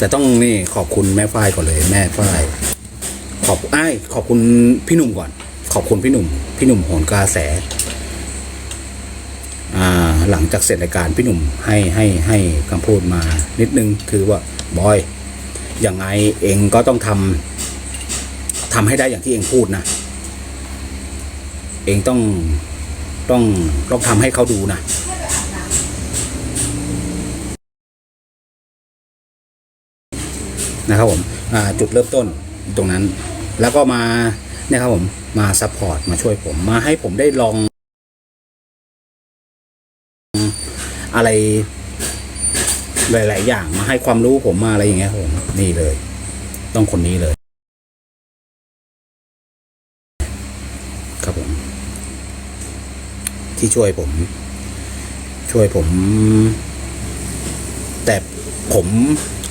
แต่ต้องนี่ขอบคุณแม่ฝ้ายก่อนเลย แม่ฝ้ายขอบไอ้ายขอบคุณพี่หนุ่มก่อน ขอบคุณพี่หนุ่ม พี่หนุ่มโหนกระแส อ่า หลังจากเสร็จรายการพี่หนุ่มให้ให้ให้คำพูดมานิดนึงคือว่าบอยยังไงเองก็ต้องทำทำให้ได้อย่างที่เองพูดนะเองต้องต้องต้องทำให้เขาดูนะ นะครับผมจุดเริ่มต้นตรงนั้น แล้วก็มาเนี่ยครับผมมาซัพพอร์ตมาช่วยผมมาให้ผมได้ลอง อะไรหลาย ๆ อย่างมาให้ความรู้ผมมาอะไรอย่างเงี้ยผมนี่เลย ต้องคนนี้เลย ครับผม ที่ช่วยผม ช่วยผม แต่ผม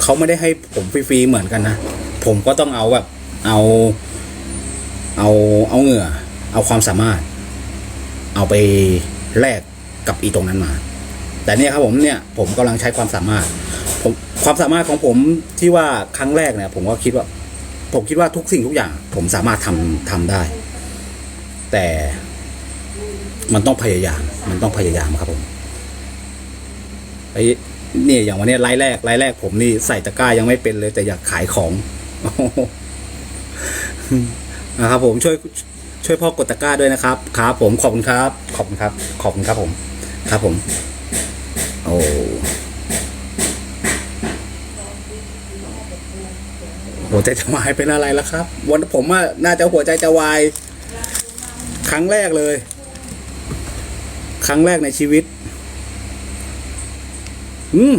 เขาไม่ได้ให้ผมฟรีๆเหมือนกันนะ ผมก็ต้องเอาแบบเอาเอาเอาเหงื่อ เอาความสามารถ เอาไปแลกกับอีตรงนั้นมา แต่เนี่ยครับผมเนี่ยผมกำลังใช้ความสามารถผมความสามารถของผมที่ว่าครั้งแรกเนี่ยผมก็คิดว่า ผมคิดว่าทุกสิ่งทุกอย่าง ผมสามารถทำทำได้ แต่มันต้องพยายาม มันต้องพยายามครับผมไอ้ เนี่ยอย่างวันนี้ไลฟ์แรกไลฟ์แรกผมนี่ใส่ตะกร้ายังไม่เป็นเลยแต่อยากขายของนะครับผมช่วยช่วยพ่อกดตะกร้าด้วยนะครับครับผมขอบคุณครับ ขอบคุณครับ ขอบคุณครับผม ครับผม โอ้หัวใจจะวายเป็นอะไรแล้วครับ วันผมว่าน่าจะหัวใจจะวาย ครั้งแรกเลย ครั้งแรกในชีวิต อืม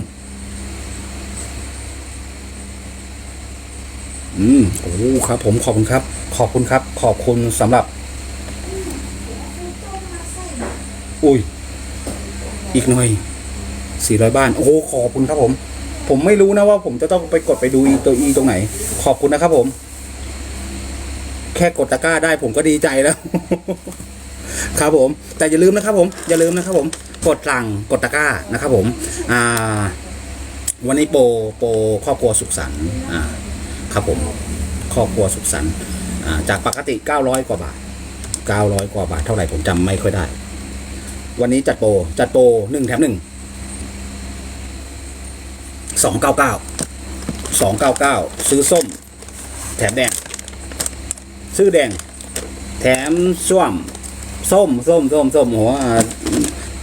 อืม โอ้ครับ ผมขอบคุณครับ ขอบคุณครับ ขอบคุณสำหรับ อุ้ย อีกหน่อยสี่ร้อยบ้าน โอ้ขอบคุณครับผม ผมไม่รู้นะว่าผมจะต้องไปกดไปดูอีตัวอีตรงไหน ขอบคุณนะครับผม แค่กดตะกร้าได้ผมก็ดีใจแล้ว ครับผมแต่อย่าลืมนะครับผมอย่าลืมนะครับผมกดสั่งกดตะกร้านะครับผมอ่าวันนี้โปรโปรครอบครัวสุขสันต์อ่าครับผมครอบครัวสุขสันต์อ่าจากปกติ 900 กว่าบาท 900 กว่าบาทเท่าไหร่ผมจำไม่ค่อยได้ วันนี้จัดโปรจัดโปรหนึ่งแถมหนึ่งสองเก้าเก้าสองเก้าเก้าซื้อส้ม แถมแดง ซื้อแดง แถมส้ม ส้มส้มส้มส้มหัว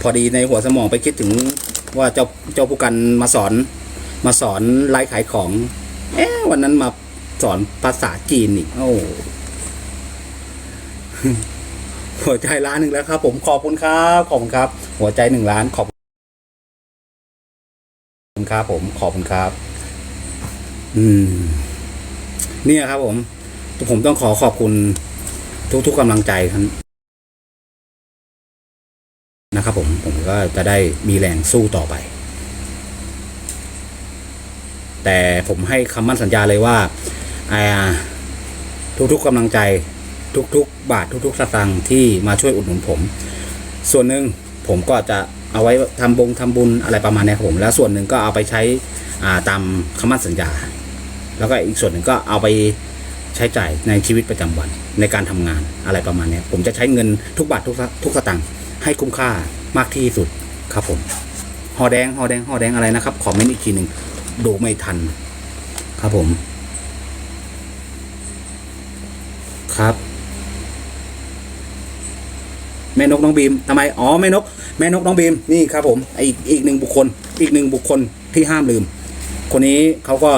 พอดีในหัวสมองไปคิดถึงว่าเจ้าเจ้าผู้กันมาสอน มาสอนไลฟ์ขายของ เอ๊ะวันนั้นมาสอนภาษาจีนอีกโอ้หัวใจล้านหนึ่งแล้วครับ ผมขอบคุณครับขอบคุณครับ หัวใจหนึ่งล้านขอบคุณครับผมขอบคุณครับ อืม เนี่ยครับผม ผมต้องขอขอบคุณทุกๆกำลังใจครับ นะครับผมผมก็จะได้มีแรงสู้ต่อไป แต่ผมให้คำมั่นสัญญาเลยว่าทุกๆกำลังใจทุกๆ บาททุกๆสตางค์ที่มาช่วยอุดหนุนผม ส่วนหนึ่งผมก็จะเอาไว้ทำบงทำบุญอะไรประมาณนี้ครับผม แล้วส่วนหนึ่งก็เอาไปใช้ตามคำมั่นสัญญา แล้วก็อีกส่วนหนึ่งก็เอาไปใช้จ่ายในชีวิตประจำวันในการทำงานอะไรประมาณนี้ผมจะใช้เงินทุกบาททุกสทุกสตางค์ ให้คุ้มค่ามากที่สุดครับผมหอแดงหอแดงหอแดงอะไรนะครับ ขอเมนอีกทีหนึ่งดูไม่ทัน ครับผม ครับ แม่นกน้องบีมทำไมอ๋อแม่นก แม่นกน้องบีมนี่ครับผมอีกอีกหนึ่งบุคคล อีกหนึ่งบุคคลที่ห้ามลืม คนนี้เขาก็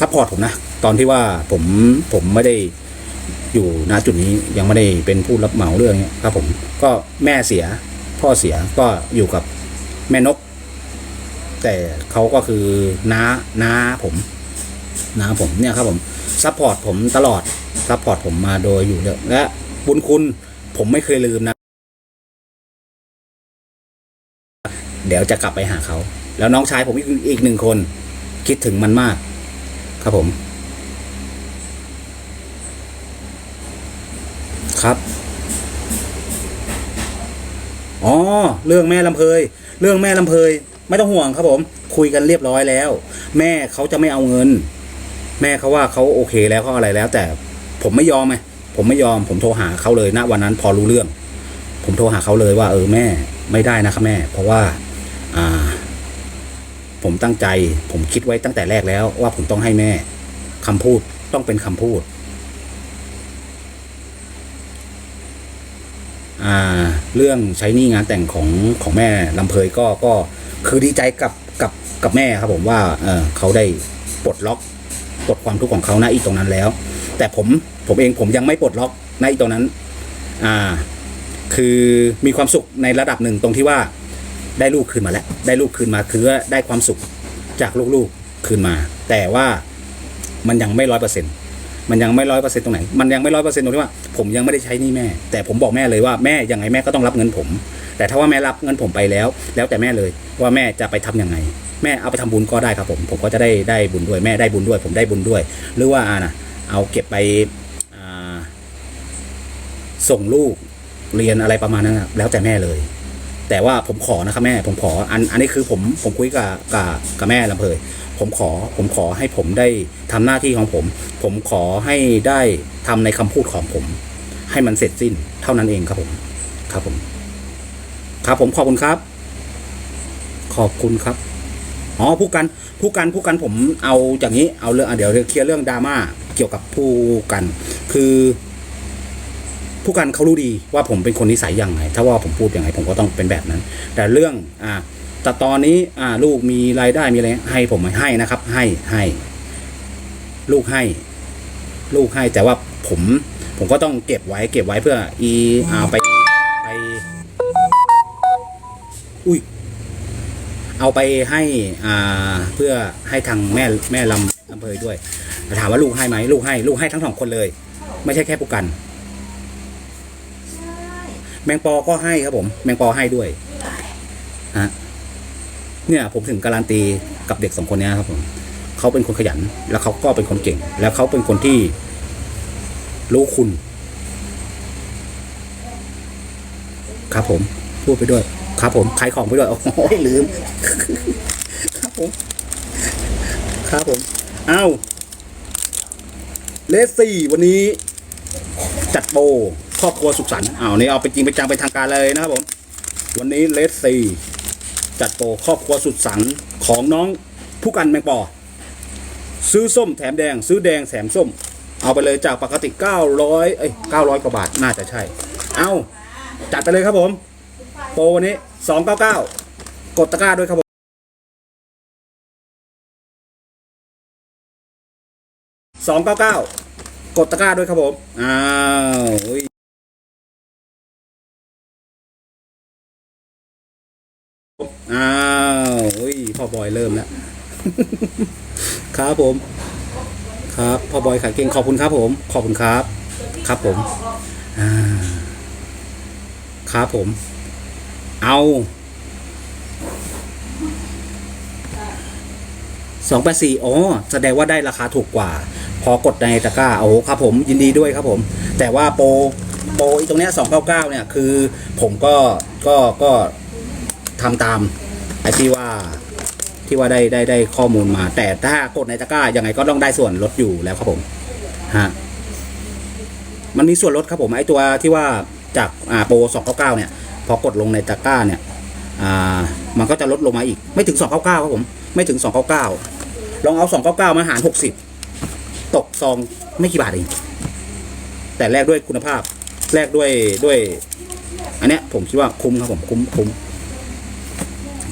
ซัพพอร์ตผมนะ ตอนที่ว่าผมผมไม่ได้ อยู่ณจุดนี้ยังไม่ได้เป็นผู้รับเหมาเรื่องนี้ครับผมก็แม่เสียพ่อเสียก็อยู่กับแม่นก แต่เขาก็คือน้าน้าผมน้าผมเนี่ยครับผมซัพพอร์ตผมตลอดซัพพอร์ตผมมาโดยอยู่เลยและบุญคุณผมไม่เคยลืมนะ เดี๋ยวจะกลับไปหาเขา แล้วน้องชายผมอีกอีกหนึ่งคน คิดถึงมันมาก ครับผม ครับ อ๋อ เรื่องแม่ลำเพย เรื่องแม่ลำเพย ไม่ต้องห่วงครับผม คุยกันเรียบร้อยแล้ว แม่เขาจะไม่เอาเงิน แม่เขาว่าเขาโอเคแล้วเขาอะไรแล้ว แต่ผมไม่ยอมไงผมไม่ยอม ผมโทรหาเขาเลยณวันนั้นพอรู้เรื่อง ผมโทรหาเขาเลยว่า เออแม่ ไม่ได้นะครับแม่ เพราะว่า อ่า ผมตั้งใจ ผมคิดไว้ตั้งแต่แรกแล้ว ว่าผมต้องให้แม่คำพูดต้องเป็นคำพูด อ่า เรื่องใช้หนี้งานแต่งของของแม่ลำเพยก็ก็คือดีใจกับกับกับแม่ครับผมว่าเออเขาได้ปลดล็อกปลดความทุกข์ของเขาณอีตรงนั้นแล้ว แต่ผมผมเองผมยังไม่ปลดล็อกณอีตรงนั้น อ่า คือมีความสุขในระดับหนึ่งตรงที่ว่าได้ลูกคืนมาแล้ว ได้ลูกคืนมาคือได้ความสุขจากลูกๆคืนมา แต่ว่ามันยังไม่ร้อยเปอร์เซ็นต์ มันยังไม่ร้อยเปอร์เซ็นต์ตรงไหน มันยังไม่ร้อยเปอร์เซ็นต์ตรงที่ว่าผมยังไม่ได้ใช้นี่แม่ แต่ผมบอกแม่เลยว่าแม่ยังไงแม่ก็ต้องรับเงินผม แต่ถ้าว่าแม่รับเงินผมไปแล้ว แล้วแต่แม่เลยว่าแม่จะไปทำยังไง แม่เอาไปทำบุญก็ได้ครับผม ผมก็จะได้ได้บุญด้วยแม่ได้บุญด้วย ผมได้บุญด้วย หรือว่าอ่านะเอาเก็บไปส่งลูกเรียนอะไรประมาณนั้นนะแล้วแต่แม่เลย แต่ว่าผมขอนะครับแม่ผมขออันอันนี้คือผมผมคุยกับกับกับแม่ลำเพย ผมขอผมขอให้ผมได้ทำหน้าที่ของผม ผมขอให้ได้ทำในคำพูดของผม ให้มันเสร็จสิ้นเท่านั้นเองครับผมครับผม ครับผมขอบคุณครับ ขอบคุณครับอ๋อผู้กันผู้กันผู้กันผมเอาจากนี้เอาเรื่องเดี๋ยวเคลียร์เรื่องดราม่าเกี่ยวกับผู้กัน คือ ผู้กันเขารู้ดีว่าผมเป็นคนนิสัยยังไง ถ้าว่าผมพูดยังไง ผมก็ต้องเป็นแบบนั้น แต่เรื่องอ่า แต่ตอนนี้อ่าลูกมีรายได้มีอะไรให้ผมไหมให้นะครับ ให้ให้ ลูกให้ ลูกให้แต่ว่าผม ผมก็ต้องเก็บไว้ เก็บไว้เพื่อ อีเอาไปไป อุ้ยเอาไปให้อ่าเพื่อให้ทางแม่แม่ลำอำเภอด้วยถามว่าลูกให้ไหมลูกให้ ลูกให้ทั้งสองคนเลย ไม่ใช่แค่ผู้กัน แมงปอก็ให้ครับผม แมงปอให้ด้วยฮะ เนี่ยผมถึงการันตีกับเด็กสองคนนี้ครับผมเขาเป็นคนขยัน แล้วเขาก็เป็นคนเก่ง แล้วเขาเป็นคนที่รู้คุณ ครับผม พูดไปด้วย ครับผมขายของไปด้วย โอ้โหลืม ครับผม ครับผมอ้าวเลสซี่วันนี้ จัดโปรครอบครัวสุขสันต์อ้าวนี่เอาไปจริงไปจังไปนทางการเลยนะครับผม วันนี้เลสซี จัดโปรครอบครัวสุดสันต์ของน้องผู้กันแมงปอ ซื้อส้มแถมแดง ซื้อแดงแถมส้ม เอาไปเลยจากปกติ 900เอ้ย900 กว่าบาทน่าจะใช่ เอาจัดไปเลยครับผม โปรวันนี้ 299 กดตะกร้าด้วยครับผม299 กดตะกร้าด้วยครับผม อ้าว อบอยเริ่มแล้ว ครับผม ครับพ่อบอยขายเก่งขอบคุณครับผม ขอบคุณครับ ครับผมครับผม เอาสองแปดสี่อ๋อ แสดงว่าได้ราคาถูกกว่า พอกดในตะกร้า โอ้ครับผม ยินดีด้วยครับผม แต่ว่าโปร โปรอีตรงเนี้ยสองเก้าเก้าเนี่ย คือ ผมก็ ก็ ก็ทำตาม ไอที่ว่า ที่ว่าได้ได้ได้ข้อมูลมา แต่ถ้ากดในตะกร้ายังไงก็ต้องได้ส่วนลดอยู่แล้วครับผมฮะมันมีส่วนลดครับผมไอตัวที่ว่าจากอ่าโปรสองเก้าเก้าเนี่ย พอกดลงในตะกร้าเนี่ยอ่ามันก็จะลดลงมาอีก ไม่ถึงสองเก้าเก้าครับผม ไม่ถึงสองเก้าเก้าลองเอาสองเก้าเก้ามาหารหกสิบตกซองไม่กี่บาทเองแต่แลกด้วยคุณภาพแลกด้วยด้วย อันเนี้ยผมคิดว่าคุ้มครับผมคุ้มคุ้ม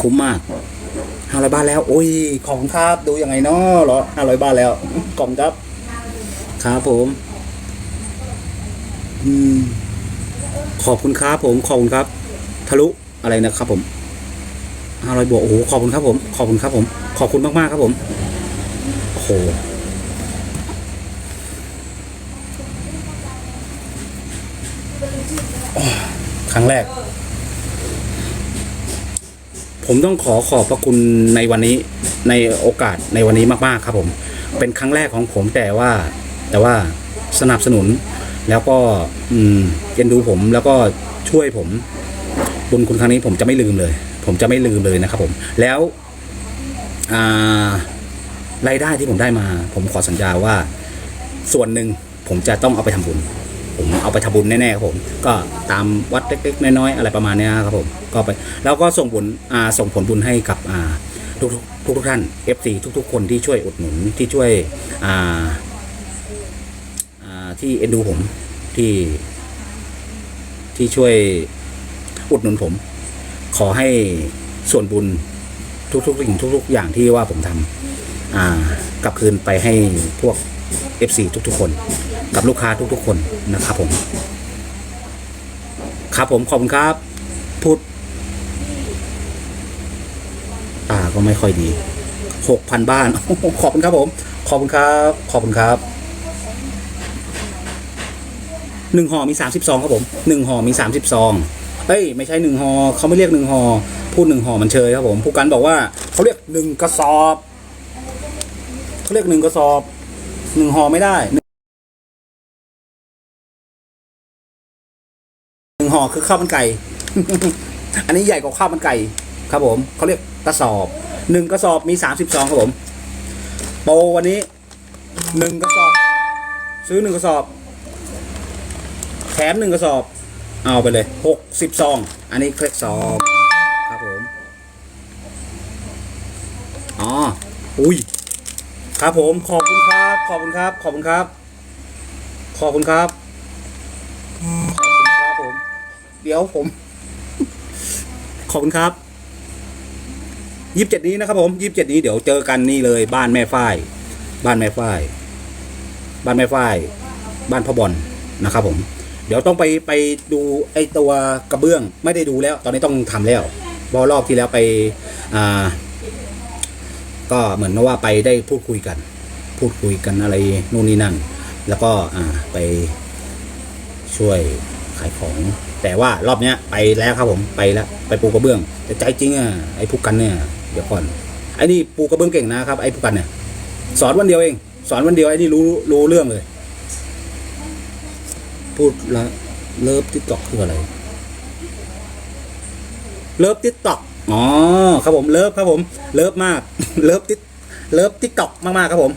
คุ้มมาก ห้าร้อยบาทแล้ว โอ้ย ของครับดูยังไงเนาะเหรอห้าร้อยบาทแล้ว กล่องครับ ครับผม อืม ขอบคุณครับผม ขอบคุณครับ ทะลุอะไรนะครับผมห้าร้อยบวก โอ้โห ขอบคุณครับผม ขอบคุณครับผม ขอบคุณมากๆครับผม โอ้โหครั้งแรก ผมต้องขอขอบพระคุณในวันนี้ในโอกาสในวันนี้มากๆครับผม เป็นครั้งแรกของผมแต่ว่าแต่ว่าสนับสนุนแล้วก็อืมเอ็นดูผมแล้วก็ช่วยผมบุญคุณครั้งนี้ผมจะไม่ลืมเลย ผมจะไม่ลืมเลยนะครับผมแล้วอ่ารายได้ที่ผมได้มา ผมขอสัญญาว่า ส่วนหนึ่งผมจะต้องเอาไปทำบุญ เอาไปทำบุญแน่ๆครับผมก็ตามวัดเล็กๆน้อยๆอะไรประมาณนี้ครับผมก็ไปแล้วก็ส่งบุญอ่าส่งผลบุญให้กับอ่าทุกๆทุกๆท่าน FC ทุก ๆ คนที่ช่วยอุดหนุนที่ช่วยอ่าอ่าที่เอ็นดูผมที่ ที่ช่วยอุดหนุนผม ขอให้ส่วนบุญทุกๆสิ่งทุก ๆ อย่างที่ว่าผมทำอ่ากลับคืนไปให้พวก FC ทุกๆคน กับลูกค้าทุกๆคนนะครับผม ครับผมขอบคุณครับ พูดตาก็ไม่ค่อยดีหกพันบ้าน ขอบคุณครับผม ขอบคุณครับ ขอบคุณครับหนึ่งห่อมีสามสิบซองครับผมหนึ่งห่อมีสามสิบซองเอ้ยไม่ใช่หนึ่งห่อเขาไม่เรียกหนึ่งห่อพูดหนึ่งห่อมันเชยครับผม ผู้กันบอกว่าเขาเรียกหนึ่งกระสอบเขาเรียกหนึ่งกระสอบ หนึ่งห่อไม่ได้หนึ่งห่อคือข้าวมันไก่ อันนี้ใหญ่กว่าข้าวมันไก่ ครับผมเขาเรียกกระสอบหนึ่งกระสอบมีสามสิบซองครับผม โปรวันนี้หนึ่งกระสอบ ซื้อหนึ่งกระสอบ แถมหนึ่งกระสอบ เอาไปเลยหกสิบซอง อันนี้เคล็กซองครับผม อ๋อ อุ้ย ครับผมขอบคุณครับ ขอบคุณครับ ขอบคุณครับ ขอบคุณครับ ขอบคุณครับผม เดี๋ยวผม ขอบคุณครับยี่สิบเจ็ดนี้นะครับผมยี่สิบเจ็ดนี้เดี๋ยวเจอกันนี่เลย บ้านแม่ฝ้าย บ้านแม่ฝ้าย บ้านแม่ฝ้าย บ้านพ่อบอลนะครับผม เดี๋ยวต้องไปไปดูไอตัวกระเบื้องไม่ได้ดูแล้ว ตอนนี้ต้องทำแล้วพราะรอบที่แล้วไปอ่า ก็เหมือนว่าไปได้พูดคุยกัน พูดคุยกันอะไรนู่นนี่นั่น แล้วก็อ่าไปช่วยขายของ แต่ว่ารอบเนี้ยไปแล้วครับผมไปแล้ว ไปปูกระเบื้อง แต่ใจจริงอะไอ้ผู้กันเนี่ยเดี๋ยวก่อนไอ้นี่ปูกระเบื้องเก่งนะครับไอ้ผู้กันเนี่ยสอนวันเดียวเอง สอนวันเดียวไอ้นี่รู้รู้เรื่องเลย พูดละเลิฟทิกตอกคืออะไร เลิฟทิกตอก อ๋อครับผมเลิฟครับผมเลิฟมากเลิฟทิกเลิฟติกตอกมากๆครับผม